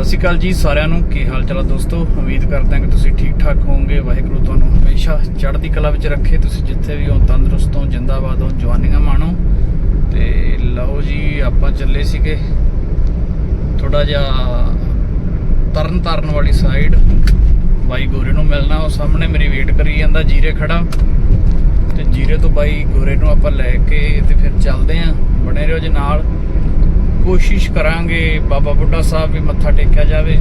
ਸਤਿ ਸ਼੍ਰੀ ਅਕਾਲ ਜੀ ਸਾਰਿਆਂ ਨੂੰ। ਕੀ ਹਾਲ ਚਾਲ ਆ ਦੋਸਤੋ? ਉਮੀਦ ਕਰਦੇ ਹਾਂ ਕਿ ਤੁਸੀਂ ਠੀਕ ਠਾਕ ਹੋਵੋਗੇ। ਵਾਹਿਗੁਰੂ ਤੁਹਾਨੂੰ ਹਮੇਸ਼ਾ ਚੜ੍ਹਦੀ ਕਲਾ ਵਿੱਚ ਰੱਖੇ। ਤੁਸੀਂ ਜਿੱਥੇ ਵੀ ਹੋ, ਤੰਦਰੁਸਤ ਹੋ, ਜਿੰਦਾਬਾਦ ਹੋ, ਜਵਾਨੀਆਂ ਮਾਣੋ ਤੇ ਲਓ ਜੀ, ਆਪਾਂ ਚੱਲੇ ਸੀਗੇ ਥੋੜਾ ਜਿਹਾ ਤਰਨ ਤਾਰਨ ਵਾਲੀ ਸਾਈਡ ਬਾਈ ਗੋਰੇ ਨੂੰ ਮਿਲਣਾ, ਉਹ ਸਾਹਮਣੇ ਮੇਰੀ ਵੇਟ ਕਰੀ ਜਾਂਦਾ, ਜੀਰੇ ਖੜਾ। ਤੇ ਜੀਰੇ ਤੋਂ ਬਾਈ ਗੋਰੇ ਨੂੰ ਆਪਾਂ ਲੈ ਕੇ ਤੇ ਫਿਰ ਚੱਲਦੇ ਆਂ ਬਣੇ ਰਹੋ ਜੀ ਨਾਲ। ਕੋਸ਼ਿਸ਼ ਕਰਾਂਗੇ ਬਾਬਾ ਬੁੱਢਾ ਸਾਹਿਬ ਵੀ ਮੱਥਾ ਟੇਕਿਆ ਜਾਵੇ,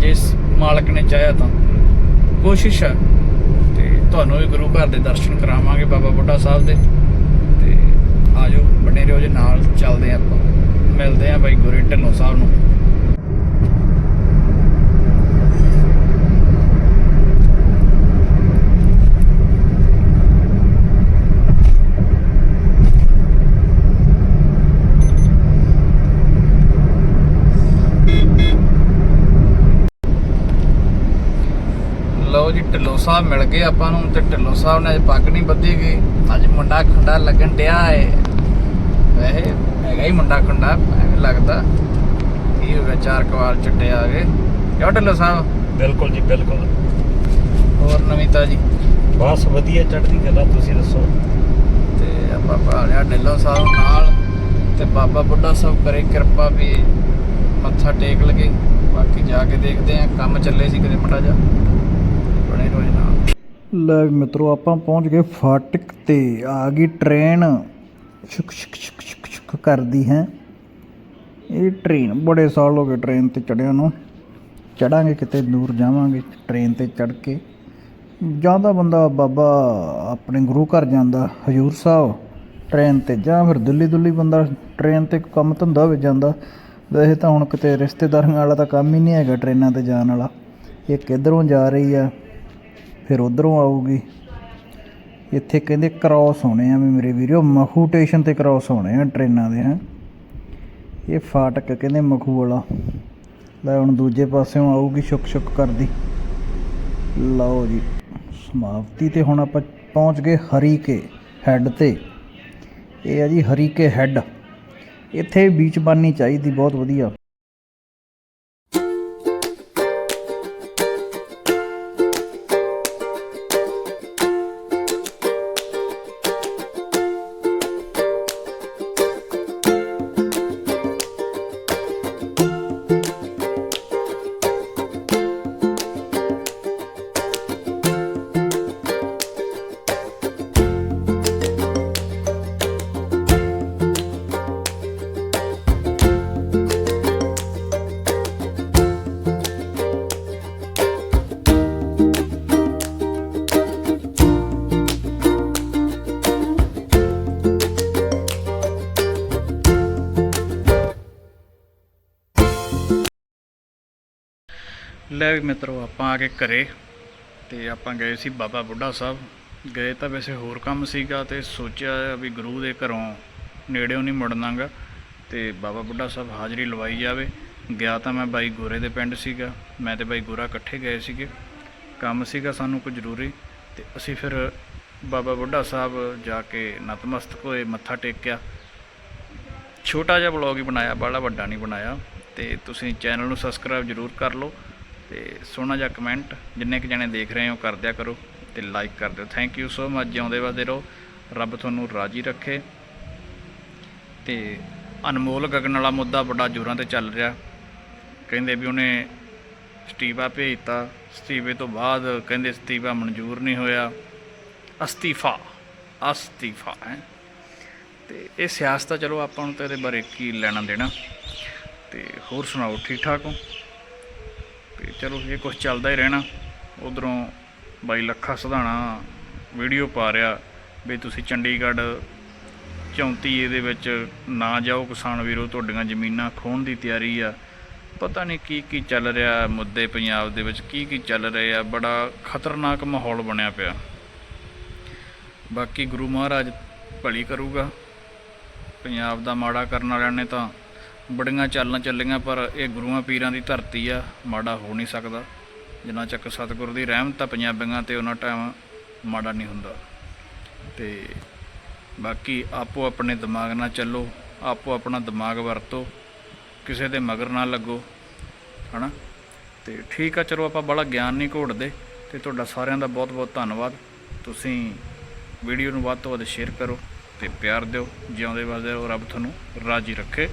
ਜਿਸ ਮਾਲਕ ਨੇ ਚਾਹਿਆ ਤਾਂ। ਕੋਸ਼ਿਸ਼ ਹੈ ਤੇ ਤੁਹਾਨੂੰ ਵੀ ਗੁਰੂ ਘਰ ਦੇ ਦਰਸ਼ਨ ਕਰਾਵਾਂਗੇ ਬਾਬਾ ਬੁੱਢਾ ਸਾਹਿਬ ਦੇ। ਤੇ ਆਜੋ, ਬਣੇ ਰਹੋ ਜੀ ਨਾਲ, ਚੱਲਦੇ ਆਂ ਆਪਾਂ। ਮਿਲਦੇ ਆਂ ਬਾਈ ਗੁਰੇ ਢਿੱਲੋਂ ਸਾਹਿਬ ਨੂੰ ਲਓ ਜੀ ਢਿੱਲੋਂ ਸਾਹਿਬ ਮਿਲ ਗਏ ਆਪਾਂ ਨੂੰ ਤੇ ਢਿੱਲੋਂ ਸਾਹਿਬ ਨੇ ਅੱਜ ਪੱਗ ਨਹੀਂ ਬੱਧੀ ਗਈ। ਅੱਜ ਮੁੰਡਾ ਖੁੰਡਾ ਲੱਗਣ ਡਿਆ ਏ। ਵੈਸੇ ਹੈਗਾ ਹੀ ਮੁੰਡਾ ਖੁੰਡਾ ਐਵੇਂ ਲੱਗਦਾ। ਕੀ ਹੋ ਗਿਆ ਚਾਰ ਕਵਾਲ ਚਿੱਟੇ ਆ ਗਏ। ਕਿਉਂ ਢਿੱਲੋਂ ਸਾਹਿਬ? ਬਿਲਕੁਲ ਜੀ ਬਿਲਕੁਲ। ਹੋਰ ਨਵੀਤਾ ਜੀ? ਬਸ ਵਧੀਆ ਚੜ੍ਹਦੀ ਕਲਾ ਤੁਸੀਂ ਦੱਸੋ? ਤੇ ਆਪਾਂ ਭਾਲਿਆ ਢਿੱਲੋਂ ਸਾਹਿਬ ਨਾਲ। ਤੇ ਬਾਬਾ ਬੁੱਢਾ ਸਾਹਿਬ ਕਰੇ ਕਿਰਪਾ ਵੀ ਮੱਥਾ ਟੇਕ ਲਗੇ। ਬਾਕੀ ਜਾ ਕੇ ਦੇਖਦੇ ਆਂ ਕੰਮ ਚੱਲੇ ਸੀ ਕਿਤੇ ਮੜਾ ਜਾ ਬਣੇ ਰੋਜ਼ ਨਾਲ ਲੈ ਵੀ ਮਿੱਤਰੋ, ਆਪਾਂ ਪਹੁੰਚ ਗਏ ਫਾਟਕ ਤੇ। ਆ ਗਈ ਟ੍ਰੇਨ। ਛੁਕ ਛੁਕ ਛੁਕ ਛੁਕ ਛੁਕ ਕਰਦੀ ਹੈ। ਇਹ ਟ੍ਰੇਨ ਬੜੇ ਸਾਲ ਹੋ ਗਏ ਟ੍ਰੇਨ ਤੇ ਚੜਿਆ ਨੂੰ। ਚੜਾਂਗੇ ਕਿਤੇ, ਦੂਰ ਜਾਵਾਂਗੇ ਟ੍ਰੇਨ ਤੇ ਚੜ ਕੇ। ਜਾਂਦਾ ਬੰਦਾ ਬਾਬਾ ਆਪਣੇ ਗੁਰੂ ਘਰ ਜਾਂਦਾ, ਹਜੂਰ ਸਾਹਿਬ। ਟ੍ਰੇਨ ਤੇ ਜਾਂ ਫਿਰ ਦਿੱਲੀ ਦੁੱਲੀ ਬੰਦਾ ਟ੍ਰੇਨ ਤੇ ਕੰਮ ਧੰਦਾ ਹੋਵੇ ਜਾਂਦਾ। ਵੈਸੇ ਤਾਂ ਹੁਣ ਕਿਤੇ ਰਿਸ਼ਤੇਦਾਰਾਂ ਵਾਲਾ ਤਾਂ ਕੰਮ ਹੀ ਨਹੀਂ ਹੈਗਾ ਟ੍ਰੇਨਾਂ ਤੇ ਜਾਣ ਵਾਲਾ। ਇੱਕ ਇਧਰੋਂ ਜਾ ਰਹੀ ਆ। ਫਿਰ ਉਧਰੋਂ ਆਊਗੀ। ਇੱਥੇ ਕਹਿੰਦੇ ਕ੍ਰਾਸ ਹੋਣੇ ਆ ਵੀ ਮੇਰੇ ਵੀਰੋ, ਮਖੂ ਸਟੇਸ਼ਨ ਤੇ ਕ੍ਰਾਸ ਹੋਣੇ ਆ ਟ੍ਰੇਨਾਂ ਦੇ, ਹੈ। ਇਹ ਫਾਟਕ ਕਹਿੰਦੇ ਮਖੂ ਵਾਲਾ। ਲੈ ਹੁਣ ਦੂਜੇ ਪਾਸਿਓਂ ਆਊਗੀ ਛੁਕ ਛੁਕ ਕਰਦੀ। ਲਓ ਜੀ, ਸਮਾਪਤੀ ਤੇ ਹੁਣ ਆਪਾਂ ਪਹੁੰਚ ਗਏ ਹਰੀਕੇ ਹੈੱਡ ਤੇ। ਇਹ ਆ ਜੀ ਹਰੀਕੇ ਹੈੱਡ ਇੱਥੇ ਬੀਚ ਬਣਨੀ ਚਾਹੀਦੀ, ਬਹੁਤ ਵਧੀਆ। ਲੈ ਵੀ ਮਿੱਤਰੋ, ਆਪਾਂ ਆ ਕੇ ਘਰੇ ਤੇ ਆਪਾਂ ਗਏ ਸੀ ਬਾਬਾ ਬੁੱਢਾ ਸਾਹਿਬ। ਗਏ ਤਾਂ ਵੈਸੇ ਹੋਰ ਕੰਮ ਸੀਗਾ ਤੇ ਸੋਚਿਆ ਵੀ ਗੁਰੂ ਦੇ ਘਰੋਂ ਨੇੜਿਓਂ ਨਹੀਂ ਮੁੜਨਾਗਾ ਤੇ ਬਾਬਾ ਬੁੱਢਾ ਸਾਹਿਬ ਹਾਜ਼ਰੀ ਲਵਾਈ ਜਾਵੇ। ਗਿਆ ਤਾਂ ਮੈਂ ਬਾਈ ਗੋਰੇ ਦੇ ਪਿੰਡ ਸੀਗਾ, ਮੈਂ ਤੇ ਬਾਈ ਗੋਰਾ ਇਕੱਠੇ ਗਏ ਸੀਗੇ। ਕੰਮ ਸੀਗਾ ਸਾਨੂੰ ਕੁਝ ਜ਼ਰੂਰੀ ਤੇ ਅਸੀਂ ਫਿਰ ਬਾਬਾ ਬੁੱਢਾ ਸਾਹਿਬ ਜਾ ਕੇ ਨਤਮਸਤਕ ਹੋਏ, ਮੱਥਾ ਟੇਕਿਆ। ਛੋਟਾ ਜਿਹਾ ਵਲੌਗ ਹੀ ਬਣਾਇਆ, ਬਾਹਲਾ ਵੱਡਾ ਨਹੀਂ ਬਣਾਇਆ ਤੇ ਤੁਸੀਂ ਚੈਨਲ ਨੂੰ ਸਬਸਕ੍ਰਾਈਬ ਜ਼ਰੂਰ ਕਰ ਲਓ। ਤੇ ਸੋਹਣਾ ਜਿਹਾ ਕਮੈਂਟ ਜਿੰਨੇ ਕੁ ਜਣੇ ਦੇਖ ਰਹੇ ਹੋ, ਕਰ ਦਿਆ ਕਰੋ ਤੇ ਲਾਈਕ ਕਰ ਦਿਓ। ਥੈਂਕ ਯੂ ਸੋ ਮਚ ਜਿਉਂਦੇ ਵਸਦੇ ਰਹੋ। ਰੱਬ ਤੁਹਾਨੂੰ ਰਾਜੀ ਰੱਖੇ। ਤੇ ਅਨਮੋਲ ਗਗਨ ਵਾਲਾ ਮੁੱਦਾ ਬੜਾ ਜ਼ੋਰਾਂ ਤੇ ਚੱਲ ਰਿਹਾ। ਕਹਿੰਦੇ ਵੀ ਉਹਨੇ ਸਟੀਫਾ ਭੇਜਤਾ। ਸਟੀਫੇ ਤੋਂ ਬਾਅਦ ਕਹਿੰਦੇ ਸਟੀਫਾ ਮਨਜ਼ੂਰ ਨਹੀਂ ਹੋਇਆ। ਅਸਤੀਫਾ ਅਸਤੀਫਾ ਹੈ। ਤੇ ਇਹ ਸਿਆਸਤ ਚਲੋ ਆਪਾਂ ਨੂੰ ਤਾਂ ਇਹਦੇ ਬਾਰੇ ਕੀ ਲੈਣਾ ਦੇਣਾ ਤੇ ਹੋਰ ਸੁਣਾਓ ਠੀਕ ਠਾਕ ਹੋ? ਤੇ ਚਲੋ ਇਹ ਕੁਝ ਚੱਲਦਾ ਹੀ ਰਹਿਣਾ। ਉਧਰੋਂ ਬਾਈ ਲੱਖਾ ਸਧਾਣਾ ਵੀਡੀਓ ਪਾ ਰਿਹਾ ਵੀ ਤੁਸੀਂ ਚੰਡੀਗੜ੍ਹ 34 ਇਹਦੇ ਵਿੱਚ ਨਾ ਜਾਓ, ਕਿਸਾਨ ਵੀਰੋ, ਤੁਹਾਡੀਆਂ ਜ਼ਮੀਨਾਂ ਖੋਣ ਦੀ ਤਿਆਰੀ ਆ। ਪਤਾ ਨਹੀਂ ਕੀ ਕੀ ਚੱਲ ਰਿਹਾ ਮੁੱਦੇ ਪੰਜਾਬ ਦੇ ਵਿੱਚ, ਕੀ ਕੀ ਚੱਲ ਰਹੇ ਆ। ਬੜਾ ਖਤਰਨਾਕ ਮਾਹੌਲ ਬਣਿਆ ਪਿਆ। ਬਾਕੀ ਗੁਰੂ ਮਹਾਰਾਜ ਭਲੀ ਕਰੂਗਾ। ਪੰਜਾਬ ਦਾ ਮਾੜਾ ਕਰਨ ਵਾਲਿਆਂ ਨੇ ਤਾਂ ਬੜੀਆਂ ਚਾਲਾਂ ਚੱਲੀਆਂ, ਪਰ ਇਹ ਗੁਰੂਆਂ ਪੀਰਾਂ ਦੀ ਧਰਤੀ ਆ, ਮਾੜਾ ਹੋ ਨਹੀਂ ਸਕਦਾ। ਜਿੰਨਾ ਚੱਕ ਸਤਿਗੁਰ ਦੀ ਰਹਿਮਤ ਆ ਪੰਜਾਬੀਆਂ ਤੇ, ਉਹਨਾਂ ਟਾਈਮ ਮਾੜਾ ਨਹੀਂ ਹੁੰਦਾ। ਤੇ ਬਾਕੀ ਆਪੋ ਆਪਣੇ ਦਿਮਾਗ ਨਾਲ ਚੱਲੋ, ਆਪੋ ਆਪਣਾ ਦਿਮਾਗ ਵਰਤੋ, ਕਿਸੇ ਦੇ ਮਗਰ ਨਾ ਲੱਗੋ, ਹਨਾ? ਤੇ ਠੀਕ ਆ, ਚਲੋ ਆਪਾਂ ਬੜਾ ਗਿਆਨ ਨਹੀਂ ਘੋੜਦੇ, ਤੇ ਤੁਹਾਡਾ ਸਾਰਿਆਂ ਦਾ ਬਹੁਤ ਬਹੁਤ ਧੰਨਵਾਦ। ਤੁਸੀਂ ਵੀਡੀਓ ਨੂੰ ਵੱਧ ਤੋਂ ਵੱਧ ਸ਼ੇਅਰ ਕਰੋ ਤੇ ਪਿਆਰ ਦਿਓ ਜਿਉਂਦੇ ਵਸਦੇ ਰਹੋ, ਰੱਬ ਤੁਹਾਨੂੰ ਰਾਜੀ ਰੱਖੇ।